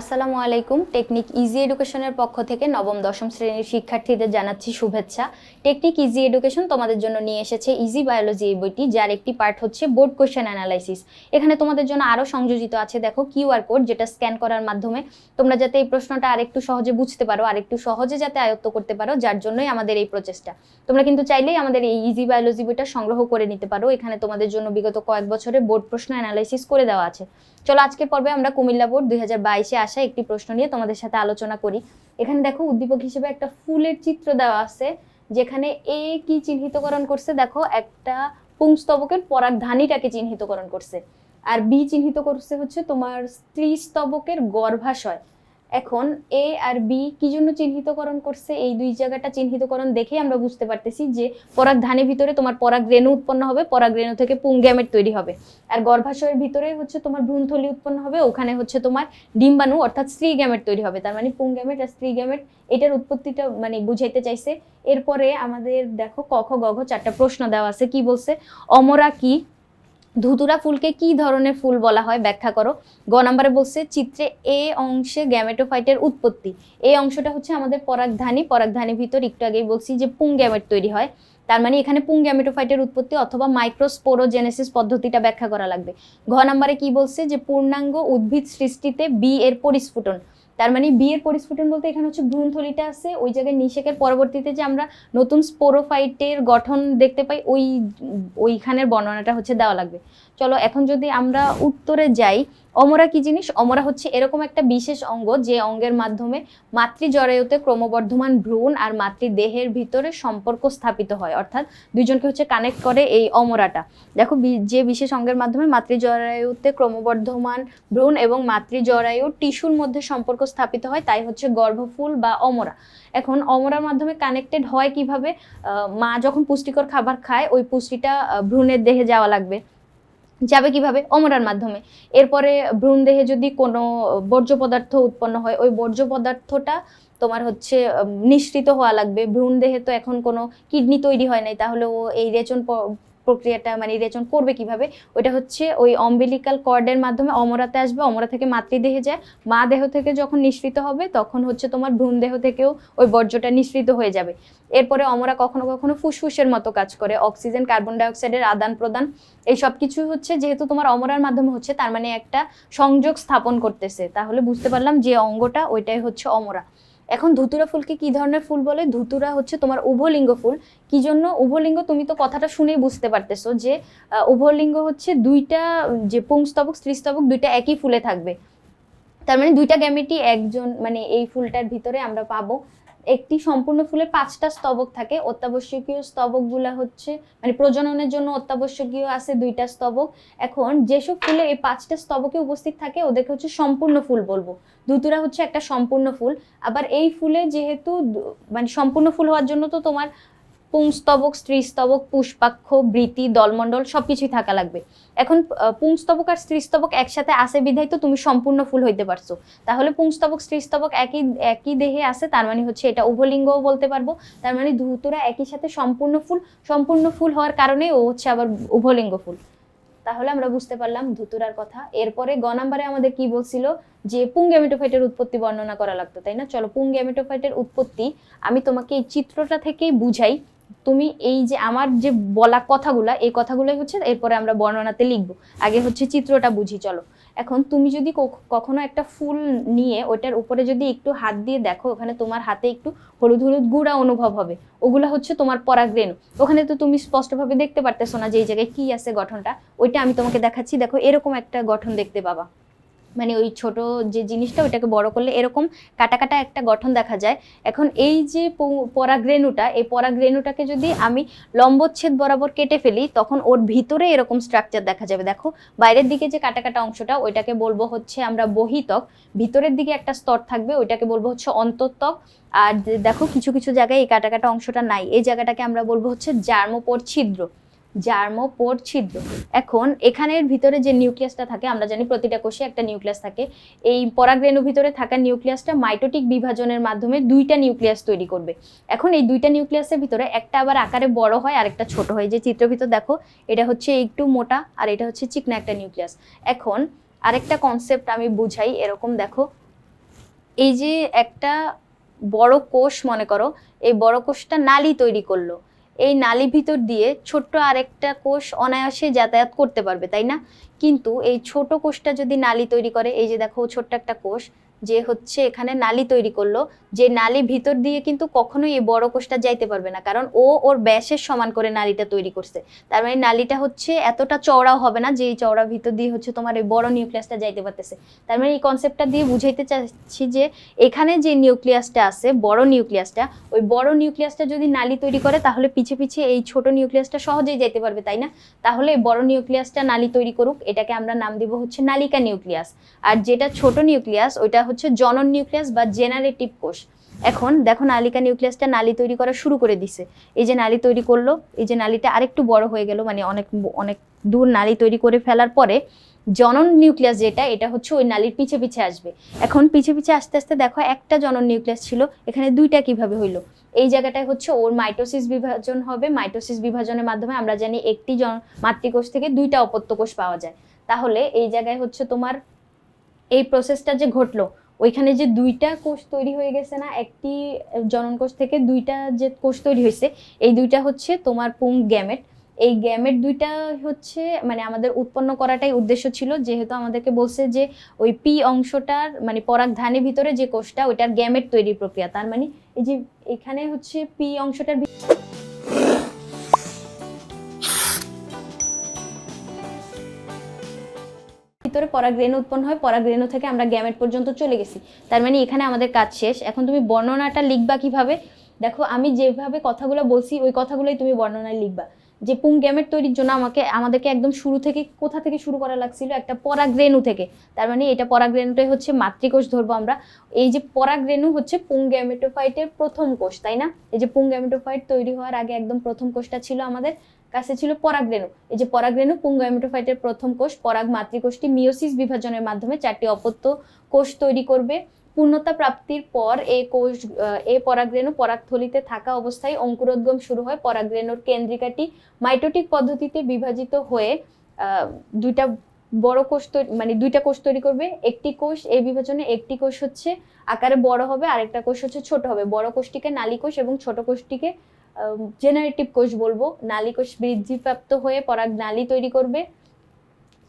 আসসালামু আলাইকুম। Technique easy এডুকেশনের পক্ষ থেকে নবম, দশম শ্রেণির শিক্ষার্থীদের জানাচ্ছি শুভেচ্ছা। টেকনিক ইজি এডুকেশন তোমাদের জন্য নিয়ে এসেছে ইজি বায়োলজি এই বইটি, যার একটি পার্ট হচ্ছে বোর্ড কোশ্চেন অ্যানালাইসিস এখানে তোমাদের জন্য আরও সংযোজিত আছে, দেখো কিউআর কোড, যেটা স্ক্যান করার মাধ্যমে তোমরা যাতে এই প্রশ্নটা আরেকটু সহজে বুঝতে পারো, আরেকটু সহজে যাতে আয়ত্ত করতে পারো, যার জন্যই আমাদের এই প্রচেষ্টা। তোমরা কিন্তু চাইলেই আমাদের এই ইজি বায়োলজি বইটা সংগ্রহ করে নিতে পারো। এখানে তোমাদের জন্য বিগত কয়েক বছরে বোর্ড প্রশ্ন অ্যানালাইসিস করে দেওয়া আছে। চলো আজকে পর্বে আমরা কুমিল্লা বোর্ড দুই হাজার বাইশে আসা একটি প্রশ্ন নিয়ে তোমাদের সাথে আলোচনা করি। এখানে দেখো উদ্দীপক হিসেবে একটা ফুলের চিত্র দেওয়া আছে, যেখানে এ কি চিহ্নিতকরণ করছে? দেখো, একটা পুংস্তবকের পরাগধানীটাকে চিহ্নিতকরণ করছে। আর বি চিহ্নিত করছে হচ্ছে তোমার স্ত্রী স্তবকের গর্ভাশয়। এখন এ আর বি কি জন্য চিহ্নিতকরণ করছে? এই দুই জায়গাটা চিহ্নিতকরণ দেখেই আমরা বুঝতে পারতেছি যে পরাগধানের ভিতরে তোমার পরাগ রেণু উৎপন্ন হবে, পরাগ রেণু থেকে পুংগ্যামেট তৈরি হবে। আর গর্ভাশয়ের ভিতরে হচ্ছে তোমার ভ্রূণথলি উৎপন্ন হবে, ওখানে হচ্ছে তোমার ডিম্বাণু অর্থাৎ স্ত্রী গ্যামেট তৈরি হবে। তার মানে পুংগ্যামেট আর স্ত্রী গ্যামেট এটার উৎপত্তিটা মানে বুঝাইতে চাইছে। এরপরে আমাদের দেখো ক খ গ চারটা প্রশ্ন দেওয়া আছে, কি বলছে? অমরা কি ধুতুরা ফুলকে কি ধরনের ফুল বলা হয়? ব্যাখ্যা করো। গ নাম্বারে বলছে, চিত্রে এ অংশে গ্যামেটোফাইটের উৎপত্তি। এই অংশটা হচ্ছে আমাদের পরাগধানী। পরাগধানীর ভিতর একটু আগেই বলছি যে পুং গ্যামেট তৈরি হয়। তার মানে এখানে পুং গ্যামেটোফাইটের উৎপত্তি অথবা মাইক্রোস্পোরোজেনেসিস পদ্ধতিটা ব্যাখ্যা করা লাগবে। ঘ নাম্বারে কি বলছে যে, পূর্ণাঙ্গ উদ্ভিদ সৃষ্টিতে বি এর পরিস্ফুটন। তার মানে বিয়ের পরিস্ফুটন বলতে এখানে হচ্ছে ভ্রূণথলিটা আছে, ওই জায়গায় নিষেকের পরবর্তীতে যে আমরা নতুন স্পোরোফাইটের গঠন দেখতে পাই, ওই, ওইখানের বর্ণনাটা হচ্ছে দেওয়া লাগবে। চলো এখন যদি আমরা উত্তরে যাই, অমরা কি জিনিস? অমরা হচ্ছে এরকম একটা বিশেষ অঙ্গ যে অঙ্গের মাধ্যমে মাতৃজরায়ুতে ক্রমবর্ধমান ভ্রূণ আর মাতৃদেহের ভিতরে সম্পর্ক স্থাপিত হয়। অর্থাৎ দুইজনকে হচ্ছে কানেক্ট করে এই অমরাটা। দেখো যে বিশেষ অঙ্গের মাধ্যমে মাতৃজরায়ুতে ক্রমবর্ধমান ভ্রূণ এবং মাতৃজরায়ু টিস্যুর মধ্যে সম্পর্ক স্থাপিত হয়, তাই হচ্ছে গর্ভফুল বা অমরা। এখন অমরার মাধ্যমে কানেক্টেড হয় কীভাবে? মা যখন পুষ্টিকর খাবার খায়, ওই পুষ্টিটা ভ্রূণের দেহে যাওয়া লাগবে। যাবে কীভাবে? অমরার মাধ্যমে। এরপরে ভ্রূণদেহে যদি কোনো বর্জ্য পদার্থ উৎপন্ন হয়, ওই বর্জ্য পদার্থটা তোমার হচ্ছে নিঃসৃত হওয়া লাগবে। ভ্রূণদেহে তো এখন কোনো কিডনি তৈরি হয় নাই, তাহলে ও এই রেচন প্রক্রিয়াটা মানে রেচন করবে কীভাবে, ওইটা হচ্ছে ওই অম্বিলিকাল কর্ডের মাধ্যমে অমরাতে আসবে, অমরা থেকে মাতৃদেহে যায়। মা দেহ থেকে যখন নিঃসৃত হবে, তখন হচ্ছে তোমার ভ্রূণ দেহ থেকেও ওই বর্জ্যটা নিঃসৃত হয়ে যাবে। এরপরে অমরা কখনো কখনো ফুসফুসের মতো কাজ করে, অক্সিজেন, কার্বন ডাইঅক্সাইডের আদান প্রদান, এই সব কিছু হচ্ছে যেহেতু তোমার অমরার মাধ্যমে হচ্ছে, তার মানে একটা সংযোগ স্থাপন করতেছে। তাহলে বুঝতে পারলাম যে অঙ্গটা, ওইটাই হচ্ছে অমরা। এখন ধুতুরা ফুলকে কি ধরনের ফুল বলে? ধুতুরা হচ্ছে তোমার উভলিঙ্গ ফুল। কি জন্য? উভলিঙ্গ তুমি তো কথাটা শুনেই বুঝতে পারতেছো যে উভলিঙ্গ হচ্ছে দুইটা, যে পুংস্তবক, স্ত্রীস্তবক দুইটা একই ফুলে থাকবে। তার মানে দুইটা গ্যামেটই একজন মানে এই ফুলটার ভিতরে আমরা পাবো। একটি সম্পূর্ণ ফুলের পাঁচটা স্তবক থাকে। অত্যাবশ্যকীয় স্তবকগুলো হচ্ছে মানে প্রজননের জন্য অত্যাবশ্যকীয় আছে দুইটা স্তবক। এখন যেসব ফুলে এই পাঁচটা স্তবকে উপস্থিত থাকে, ওদেরকে হচ্ছে সম্পূর্ণ ফুল বলব। ধুতুরা হচ্ছে একটা সম্পূর্ণ ফুল। আবার এই ফুলে যেহেতু মানে সম্পূর্ণ ফুল হওয়ার জন্য তো তোমার পুংস্তবক স্ত্রীস্তবক পুষ্পাক্ষ, বৃতি, দলমণ্ডল সবকিছুই থাকা লাগবে। এখন পুংস্তবক আর স্ত্রীস্তবক একসাথে আসে বিধায় তো তুমি সম্পূর্ণ ফুল হইতে পারছ। তাহলে পুংস্তবক স্ত্রীস্তবক একই একই দেহে আছে তার মানে হচ্ছে এটা উভলিঙ্গও বলতে পারব। তার মানে ধুতুরা একই সাথে সম্পূর্ণ ফুল সম্পূর্ণ ফুল হওয়ার কারণে ও হচ্ছে আবার উভলিঙ্গ ফুল। তাহলে আমরা বুঝতে পারলাম ধুতুরার কথা। এরপরে গ নাম্বারে আমাদের কি বলছিল যে পুংগ্যামেটোফাইটের উৎপত্তি বর্ণনা করা লাগতো, তাই না? চলো পুংগ্যামেটোফাইটের উৎপত্তি, আমি তোমাকে এই চিত্রটা থেকেই বুঝাই। তুমি এই যে আমার যে বলা কথাগুলা, এই কথাগুলোই হচ্ছে এরপরে আমরা বর্ণনাতে লিখব। আগে হচ্ছে চিত্রটা বুঝি, চলো। এখন তুমি যদি কখ- কখনো একটা ফুল নিয়ে ওটার উপরে যদি একটু হাত দিয়ে দেখো, ওখানে তোমার হাতে একটু হলুদ হলুদ গুঁড়া অনুভব হবে। ওগুলা হচ্ছে তোমার পরাগরেণু। ওখানে তো তুমি স্পষ্টভাবে দেখতে পারতেছো না যে এই জায়গায় কি আছে গঠনটা। ওইটা আমি তোমাকে দেখাচ্ছি। দেখো, এরকম একটা গঠন দেখতে পাবা। মানে ওই ছোট যে জিনিসটা ওইটাকে বড় করলে এরকম কাটা কাটা একটা গঠন দেখা যায়। এখন এই যে পরাগরেণুটা, এই পরাগরেণুটাকে যদি আমি লম্বচ্ছেদ বরাবর কেটে ফেলি, তখন ওর ভিতরে এরকম স্ট্রাকচার দেখা যাবে। দেখো, বাইরের দিকে যে কাটা কাটা অংশটা, ওইটাকে বলব হচ্ছে আমরা বহিতক। ভিতরের দিকে একটা স্তর থাকবে, ওইটাকে বলব হচ্ছে অন্তত্বক। আর দেখো, কিছু কিছু জায়গায় এই কাটা কাটা অংশটা নাই। এই জায়গাটাকে আমরা বলব হচ্ছে জার্মোপোর ছিদ্র। জার্মোপোর ছিদ্র। এখন এখানের ভিতরে যে নিউক্লিয়াসটা থাকে, আমরা জানি প্রতিটা কোষে একটা নিউক্লিয়াস থাকে। এই পরাগরেণুর ভিতরে থাকা নিউক্লিয়াসটা মাইটোটিক বিভাজনের মাধ্যমে দুইটা নিউক্লিয়াস তৈরি করবে। এখন এই দুইটা নিউক্লিয়াসের ভিতরে একটা আবার আকারে বড় হয়, আর একটা ছোট হয়। যে চিত্র ভিতর দেখো, এটা হচ্ছে একটু মোটা, আর এটা হচ্ছে চিকনা একটা নিউক্লিয়াস। এখন আরেকটা কনসেপ্ট আমি বুঝাই, এরকম দেখো। এই যে একটা বড় কোষ, মনে করো, এই বড় কোষটা নালী তৈরি করল। এই নালী ভিতর দিয়ে ছোট্ট আরেকটা কোষ অনায়াসে যাতায়াত করতে পারবে, তাই না? কিন্তু এই ছোট কোষটা যদি নালী তৈরি করে, এই যে দেখো ছোট্ট একটা কোষ যে হচ্ছে এখানে নালি তৈরি করল, যে নালি ভিতর দিয়ে কিন্তু কখনোই এই বড় কোষটা যাইতে পারবে না। কারণ ও ওর ব্যাসের সমান করে নালিটা তৈরি করছে। তার মানে নালিটা হচ্ছে এতটা চওড়াও হবে না যে এই চওড়া ভিতর দিয়ে হচ্ছে তোমার এই বড় নিউক্লিয়াসটা যাইতে পারতেছে। তার মানে এই কনসেপ্টটা দিয়ে বুঝাইতে চাচ্ছি যে এখানে যে নিউক্লিয়াসটা আছে, বড় নিউক্লিয়াসটা, ওই বড় নিউক্লিয়াসটা যদি নালি তৈরি করে তাহলে পিছে পিছে এই ছোট নিউক্লিয়াসটা সহজেই যাইতে পারবে, তাই না? তাহলে এই বড় নিউক্লিয়াসটা নালি তৈরি করুক, এটাকে আমরা নাম দিব হচ্ছে নালিকা নিউক্লিয়াস। আর যেটা ছোট নিউক্লিয়াস, ওইটা হচ্ছে জনন নিউক্লিয়াস বা জেনারেটিভ কোষ। এখন দেখো নালিকা নিউক্লিয়াসটা নালি তৈরি করা শুরু করে দিছে। এই যে নালি তৈরি করল, এই যে নালিটা আরেকটু বড় হয়ে গেল মানে অনেক অনেক দূর নালি তৈরি করে ফেলার পরে জনন নিউক্লিয়াস যেটা, এটা হচ্ছে ওই নালির পিছে পিছে আসবে। এখন পিছে পিছে আস্তে আস্তে দেখো একটা জনন নিউক্লিয়াস ছিল, এখানে দুইটা কীভাবে হইল? এই জায়গাটায় হচ্ছে ওর মাইটোসিস বিভাজন হবে। মাইটোসিস বিভাজনের মাধ্যমে আমরা জানি একটি জন, মাতৃকোষ থেকে দুইটা অপত্য কোষ পাওয়া যায়। তাহলে এই জায়গায় হচ্ছে তোমার এই প্রসেসটা যে ঘটলো ওইখানে যে দুইটা কোষ তৈরি হয়ে গেছে না, একটি জনন কোষ থেকে দুইটা যে কোষ তৈরি হয়েছে, এই দুইটা হচ্ছে তোমার পুং গ্যামেট। এই গ্যামেট দুইটা হচ্ছে মানে আমাদের উৎপন্ন করাটাই উদ্দেশ্য ছিল, যেহেতু আমাদেরকে বলছে যে ওই পি অংশটার মানে পরাগধানের ভিতরে যে কোষটা, ওইটার গ্যামেট তৈরির প্রক্রিয়া। তার মানে এই যে এখানে হচ্ছে পি অংশটার ভিতরে পরাগরেণু উৎপন্ন হয়, পরাগরেণু থেকে আমরা গ্যামেট পর্যন্ত চলে গেছি। তার মানে এখানে আমাদের কাজ শেষ। এখন তুমি বর্ণনাটা লিখবা কীভাবে? দেখো, আমি যেভাবে কথাগুলো বলছি, ওই কথাগুলোই তুমি বর্ণনায় লিখবা। যে পুং গ্যামেট তৈরির জন্য আমাকে, আমাদেরকে একদম শুরু থেকে, কোথা থেকে শুরু করা লাগছিল? একটা পরাগরেণু থেকে। তার মানে এটা পরাগরেণুটাই হচ্ছে মাতৃকোষ ধরবো আমরা। এই যে পরাগরেণু হচ্ছে পুং গ্যামেটোফাইটের প্রথম কোষ, তাই না? এই যে পুং গ্যামেটোফাইট তৈরি হওয়ার আগে একদম প্রথম কোষটা ছিল আমাদের। কাছে ছিল পরাগরেণু। এই যে পরাগরেণু পুঙ্গামেটোফাইটের প্রথম কোষ, পরাগ মাতৃকোষটি মিওসিস বিভাজনের মাধ্যমে চারটি অপত্য কোষ তৈরি করবে। পূর্ণতা প্রাপ্তির পর এই কোষ এ পরাগরেণু পরাগথলিতে থাকা অবস্থায় অঙ্কুরোদ্গম শুরু হয়। পরাগরেণুর কেন্দ্রিকাটি মাইটোটিক পদ্ধতিতে বিভাজিত হয়ে দুইটা বড় কোষ তৈরি মানে দুইটা কোষ তৈরি করবে। একটি কোষ এই বিভাজনে একটি কোষ হচ্ছে আকারে বড় হবে, আরেকটা কোষ হচ্ছে ছোট হবে। বড় কোষটিকে নালী কোষ এবং ছোট কোষটিকে জেনারেটিভ কোষ বলব। নালী কোষ বৃদ্ধিপ্রাপ্ত হয়ে পরাগ নালী তৈরি করবে।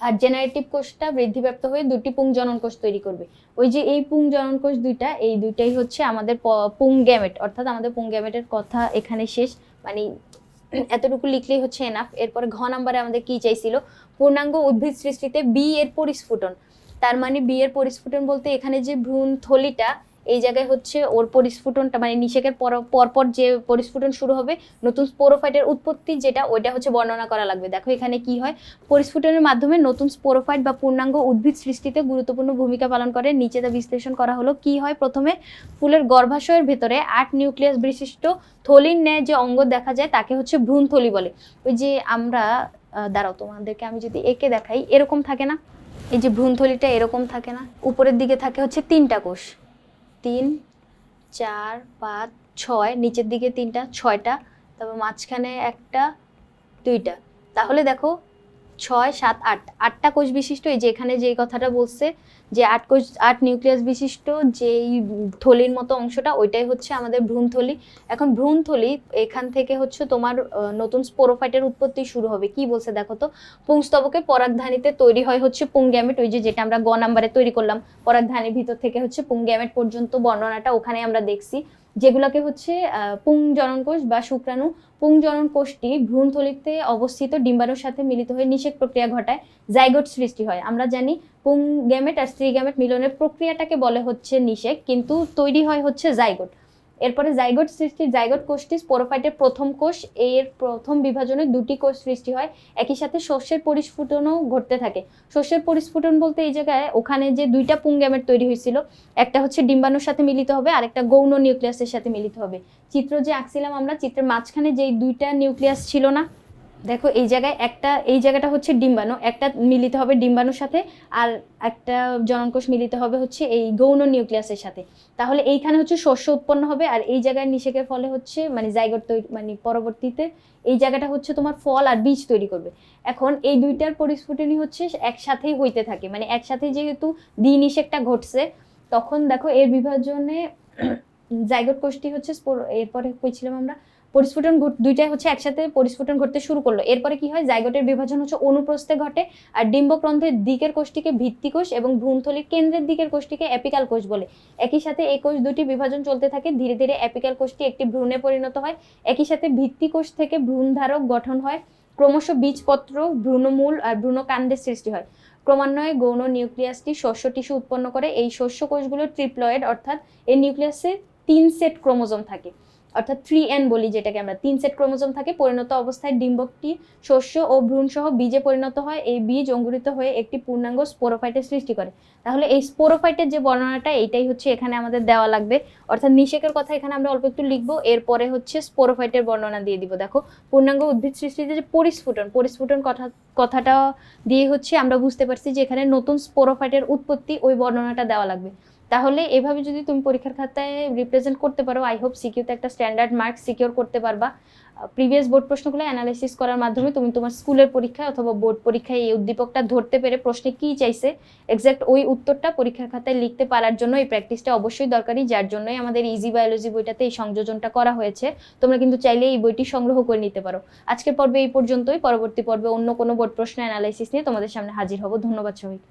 আর জেনারেটিভ কোষটা বৃদ্ধিপ্রাপ্ত হয়ে দুটি পুং জনন কোষ তৈরি করবে। ওই যে এই পুং জনন কোষ দুইটা, এই দুইটাই হচ্ছে আমাদের প- গ্যামেট অর্থাৎ আমাদের পুং গ্যামেটের কথা এখানে শেষ। মানে এতটুকু লিখলেই হচ্ছে এনাফ এরপরে ঘ নাম্বারে আমাদের কি চাইছিল? পূর্ণাঙ্গ উদ্ভিদ সৃষ্টিতে বি এর পরিস্ফুটন। তার মানে বি এর পরিস্ফুটন বলতে এখানে যে ভ্রূণ থলিটা এই জায়গায় হচ্ছে ওর পরিস্ফুটনটা মানে নিষেকের পর, পরপর যে পরিস্ফুটন শুরু হবে, নতুন স্পোরোফাইটের উৎপত্তি যেটা, ওইটা হচ্ছে বর্ণনা করা লাগবে। দেখো এখানে কি হয়, পরিস্ফুটনের মাধ্যমে নতুন স্পোরোফাইট বা পূর্ণাঙ্গ উদ্ভিদ সৃষ্টিতে গুরুত্বপূর্ণ ভূমিকা পালন করে। নিচে তা বিশ্লেষণ করা হলো, কি হয়? প্রথমে ফুলের গর্ভাশয়ের ভেতরে আট নিউক্লিয়াস বিশিষ্ট থলির ন্যায় যে অঙ্গ দেখা যায়, তাকে হচ্ছে ভ্রূণথলি বলে। ওই যে আমরা দাঁড়াও তোমাদেরকে আমি যদি একে দেখাই, এরকম থাকে না? এই যে ভ্রূণথলিটা এরকম থাকে না? উপরের দিকে থাকে হচ্ছে তিনটা কোষ। তিন চার পাঁচ ছয় নিচের দিকে তিনটা ছয়টা তারপর মাঝখানে একটা দুইটা। তাহলে দেখো ছয়, সাত, আট। আটটা কোষ বিশিষ্ট, এই যে এখানে যে কথাটা বলছে, যে আট কোষ, আট নিউক্লিয়াস বিশিষ্ট, যেই থলির মতো অংশটা, ওইটাই হচ্ছে আমাদের ভ্রূণথলি এখন ভ্রূণথলি এখান থেকে হচ্ছে তোমার নতুন স্পোরোফাইটের উৎপত্তি শুরু হবে। কি বলছে দেখো তো? পুংস্তবকে পরাগধানীতে তৈরি হয় হচ্ছে পুংগ্যামেট, ওই যে যেটা আমরা গ নাম্বারে তৈরি করলাম। পরাগধানীর ভিতর থেকে হচ্ছে পুংগ্যামেট পর্যন্ত বর্ণনাটা ওখানে আমরা দেখছি। যেগুলোকে হচ্ছে আহ, পুং জনন কোষ বা শুক্রাণু। পুং জনন কোষটি ভ্রূণথলিতে অবস্থিত ডিম্বাণুর সাথে মিলিত হয়ে নিষেক প্রক্রিয়া ঘটায় জাইগোট সৃষ্টি হয়। আমরা জানি পুং গ্যামেট আর স্ত্রী গ্যামেট মিলনের প্রক্রিয়াটাকে বলে হচ্ছে নিষেক কিন্তু তৈরি হয় হচ্ছে জাইগোট। এরপরে জাইগোট সৃষ্টি জাইগোট কোষটি স্পোরোফাইটের প্রথম কোষ। এর প্রথম বিভাজনে দুটি কোষ সৃষ্টি হয়। একই সাথে শস্যের পরিস্ফুটনও ঘটতে থাকে। শস্যের পরিস্ফুটন বলতে এই জায়গায় ওখানে যে দুইটা পুং গ্যামেট তৈরি হয়েছিল, একটা হচ্ছে ডিম্বাণুর সাথে মিলিত হবে, আর একটা গৌণ নিউক্লিয়াসের সাথে মিলিত হবে। চিত্র যে আঁকছিলাম আমরা, চিত্রের মাঝখানে যেই দুইটা নিউক্লিয়াস ছিল না দেখো, এই জায়গায় একটা, এই জায়গাটা হচ্ছে ডিম্বাণু, একটা মিলিত হবে ডিম্বাণুর সাথে আর একটা জননকোষ মিলিত হবে হচ্ছে এই গৌণ নিউক্লিয়াসের সাথে। তাহলে এইখানে হচ্ছে শস্য উৎপন্ন হবে আর এই জায়গায় নিষেকের ফলে হচ্ছে মানে জায়গট তৈরি মানে পরবর্তীতে এই জায়গাটা হচ্ছে তোমার ফল আর বীজ তৈরি করবে। এখন এই দুইটার পরিস্ফুটনই হচ্ছে একসাথেই হইতে থাকে মানে একসাথে যেহেতু দ্বি নিষেকটা ঘটছে, তখন দেখো এর বিভাজনে জাইগোট কোষটি হচ্ছে এরপরে কইছিলাম আমরা? পরিস্ফুটন দুইটাই হচ্ছে একসাথে পরিস্ফুটন ঘটতে শুরু করল। এরপরে কি হয়? জাইগোটের বিভাজন হচ্ছে অনুপ্রস্থে ঘটে আর ডিম্বক্রন্থের দিকের কোষটিকে ভিত্তি কোষ এবং ভ্রূণথলির কেন্দ্রের দিকের কোষটিকে অ্যাপিকাল কোষ বলে। একই সাথে এই কোষ দুটি বিভাজন চলতে থাকে। ধীরে ধীরে অ্যাপিকাল কোষটি একটি ভ্রূণে পরিণত হয়। একই সাথে ভিত্তি কোষ থেকে ভ্রূণধারক গঠন হয়। ক্রমশ বীজপত্র, ভ্রূণমূল আর ভ্রূণকাণ্ডের সৃষ্টি হয়। ক্রমান্বয়ে গৌণ নিউক্লিয়াসটি শস্য টিস্যু উৎপন্ন করে। এই শস্য কোষগুলো ট্রিপ্লয়েড, অর্থাৎ এই নিউক্লিয়াসে তিন সেট ক্রোমোজোম থাকে। অর্থাৎ থ্রি এন বলি যেটাকে আমরা, তিন সেট ক্রোমোজোম থাকে, পরিণত অবস্থায় ডিম্বকটি শস্য ও ভ্রূণ সহ বীজে পরিণত হয়, এই বীজ অঙ্কুরিত হয়ে একটি পূর্ণাঙ্গ স্পোরোফাইটের সৃষ্টি করে। তাহলে এই স্পোরোফাইটের যে বর্ণনাটা, এইটাই হচ্ছে এখানে আমাদের দেওয়া লাগবে। অর্থাৎ নিষেকের কথা এখানে আমরা অল্প একটু লিখব, এরপরে হচ্ছে স্পোরোফাইটের বর্ণনা দিয়ে দিব। দেখো, পূর্ণাঙ্গ উদ্ভিদ সৃষ্টিতে যে পরিস্ফুটন পরিস্ফুটন কথা, কথাটা দিয়ে হচ্ছে আমরা বুঝতে পারছি যে এখানে নতুন স্পোরোফাইটের উৎপত্তি ওই বর্ণনাটা দেওয়া লাগবে। তাহলে এভাবে যদি তুমি পরীক্ষার খাতায় রিপ্রেজেন্ট করতে পারো আই হোপ সিকিউতে একটা স্ট্যান্ডার্ড মার্ক সিকিউর করতে পারবা। প্রিভিয়াস বোর্ড প্রশ্নগুলো অ্যানালাইসিস করার মাধ্যমে তুমি তোমার স্কুলের পরীক্ষায় অথবা বোর্ড পরীক্ষায় এই উদ্দীপকটা ধরতে পেরে প্রশ্নে কি চাইছে এক্স্যাক্ট ওই উত্তরটা পরীক্ষার খাতায় লিখতে পারার জন্য এই প্র্যাকটিসটা অবশ্যই দরকারি, যার জন্যই আমাদের ইজি বায়োলজি বইটাতে এই সংযোজনটা করা হয়েছে। তোমরা কিন্তু চাইলে এই বইটি সংগ্রহ করে নিতে পারো। আজকের পর্বে এই পর্যন্তই। পরবর্তী পর্বে অন্য কোনো বোর্ড প্রশ্ন অ্যানালাইসিস নিয়ে তোমাদের সামনে হাজির হব। ধন্যবাদ সবাইকে।